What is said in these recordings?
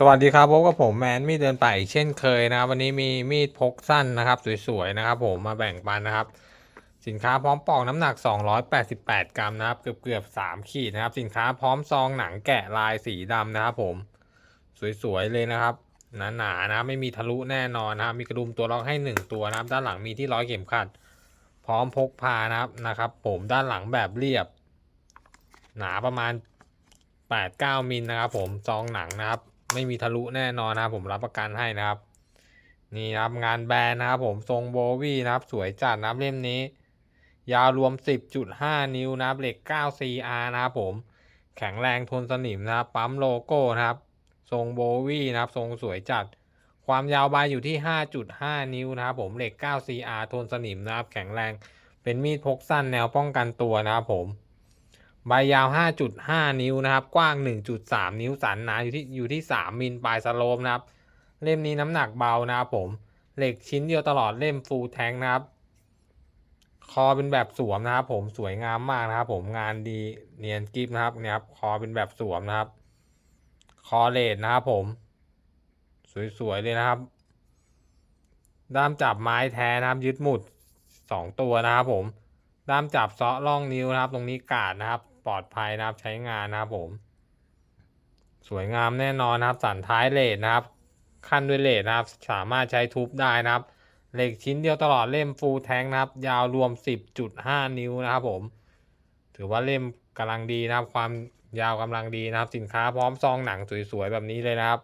สวัสดีครับพบกับผมแมนมีดเดินป่าอีกเช่นเคยนะครับวันนี้มีมีดพกสั้นนะครับสวยๆนะครับผมมาแบ่งปันนะครับ สินค้าพร้อมปอกน้ำหนัก 288 กรัมนะครับเกือบเกือบ3ขีดนะครับ สินค้าพร้อมซองหนังแกะลายสีดำนะครับผมสวยๆเลยนะครับหนาๆนะไม่มีทะลุแน่นอนนะครับมีกระดุมตัวล็อกให้ 1 ตัวนะครับ ด้านหลังมีที่ร้อยเข็มขัด พร้อมพกพานะครับนะครับ ผมด้านหลังแบบเรียบ หนาประมาณ 8-9มิลนะครับ ผมซองหนังนะครับ ไม่มีทะลุแน่นอนนะครับผมรับประกันให้นะครับ นี่นะครับงานแบรนด์นะครับผมทรงโบวี่นะครับ สวยจัดนะครับเล่มนี้ ยาวรวม 10.5 นิ้วนะครับเหล็ก 9 CR นะครับผมแข็งแรงทนสนิมนะครับ ปั๊มโลโก้นะครับ ทรงโบวี่นะครับ ทรงสวยจัด ความยาวใบอยู่ที่ 5.5 นิ้วนะครับ ผมเหล็ก 9 CR ทนสนิมนะครับ แข็งแรงเป็นมีดพกสั้นแนวป้องกันตัวนะครับผม ใบยาว 5.5 นิ้วนะครับ กว้าง 1.3 นิ้วสันหนาอยู่ที่อยู่ที่ 3 มิลปลายสโลปนะครับ เล่มนี้น้ำหนักเบานะครับผม เหล็กชิ้นเดียวตลอดเล่มฟูลแทงนะครับ คอเป็นแบบสวมนะครับ ผมสวยงามมากนะครับ ผมงานดีเนียนกิฟนะครับเนี่ยครับ คอเป็นแบบสวมนะครับ คอเลดนะครับผม สวยๆเลยนะครับ ด้ามจับไม้แท้นะครับ ยึดหมุดสองตัวนะครับผมด้ามจับเซาะร่องนิ้วนะครับ ตรงนี้กาดนะครับ ปลอดภัยนะครับใช้งานนะครับผม สวยงามแน่นอนนะครับสันท้ายเลดนะครับขั้นด้วยเลดนะครับ สามารถใช้ทุบได้นะครับเหล็กชิ้นเดียวตลอดเล่มฟูลแทงนะครับ ยาวรวม 10.5 นิ้วนะครับผม ถือว่าเล่มกำลังดีนะครับ ความยาวกำลังดีนะครับ สินค้าพร้อมซองหนังสวยๆแบบนี้เลยนะครับ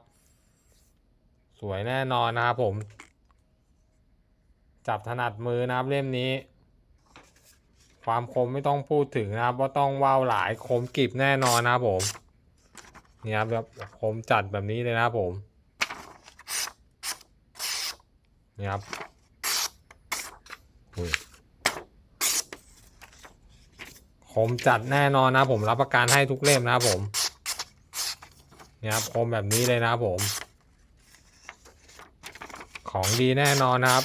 สวยแน่นอนนะครับผม จับถนัดมือนะครับเล่มนี้ ความคมไม่ต้องพูดถึงนะครับว่าต้องว่าวหลายคมกริบแน่นอนนะครับผมนี่ครับแบบคมจัดแบบนี้เลยนะครับผมนี่ครับคมจัดแน่นอนนะผมรับประกันให้ทุกเล่มนะครับผมนี่ครับคมแบบนี้เลยนะครับผม ของดีแน่นอนนะครับ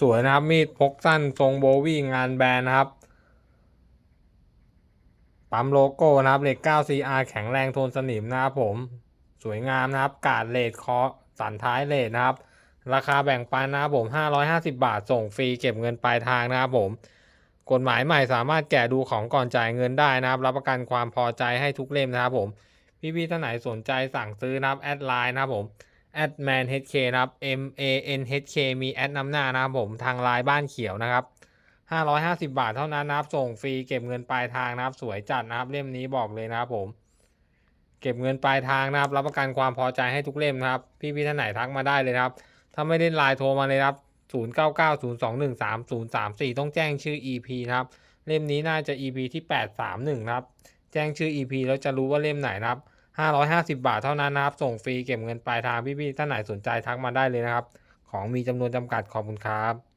สวยๆนะครับ มีดพกสั้นทรงโบวี่งานแบรนด์นะครับ ปั๊มโลโก้นะครับเหล็ก 9 CR แข็งแรงทนสนิมนะครับผม สวยงามนะครับ กาดเลดคอสันท้ายเลดนะครับ ราคาแบ่งปันนะครับผม 550 บาทส่งฟรีเก็บเงินปลายทางนะครับผม กฎหมายใหม่สามารถแกะดูของก่อนจ่ายเงินได้นะครับ รับประกันความพอใจให้ทุกเล่มนะครับผม พี่ๆท่านไหนสนใจสั่งซื้อนะครับแอดไลน์นะครับผม แอดแมน HK นะครับ M A N H K มีแอดนำหน้านะครับผมทางไลน์บ้านเขียวนะครับ 550 บาทเท่านั้นนะครับ ส่งฟรีเก็บเงินปลายทางนะครับ สวยจัดนะครับ เล่มนี้บอกเลยนะครับผม เก็บเงินปลายทางนะครับ รับประกันความพอใจให้ทุกเล่มนะครับ พี่ๆท่านไหนทักมาได้เลยครับ ถ้าไม่ได้ไลน์โทรมาเลยครับ 0990213034 ต้องแจ้งชื่อ EP นะครับ เล่มนี้น่าจะ EP ที่ 831 นะครับ แจ้งชื่อ EP แล้วจะรู้ว่าเล่มไหนนะครับ 550 บาทเท่านั้นนะครับ ส่งฟรีเก็บเงินปลายทางพี่ๆท่านไหนสนใจทักมาได้เลยนะครับ ของมีจำนวนจำกัดขอบคุณครับ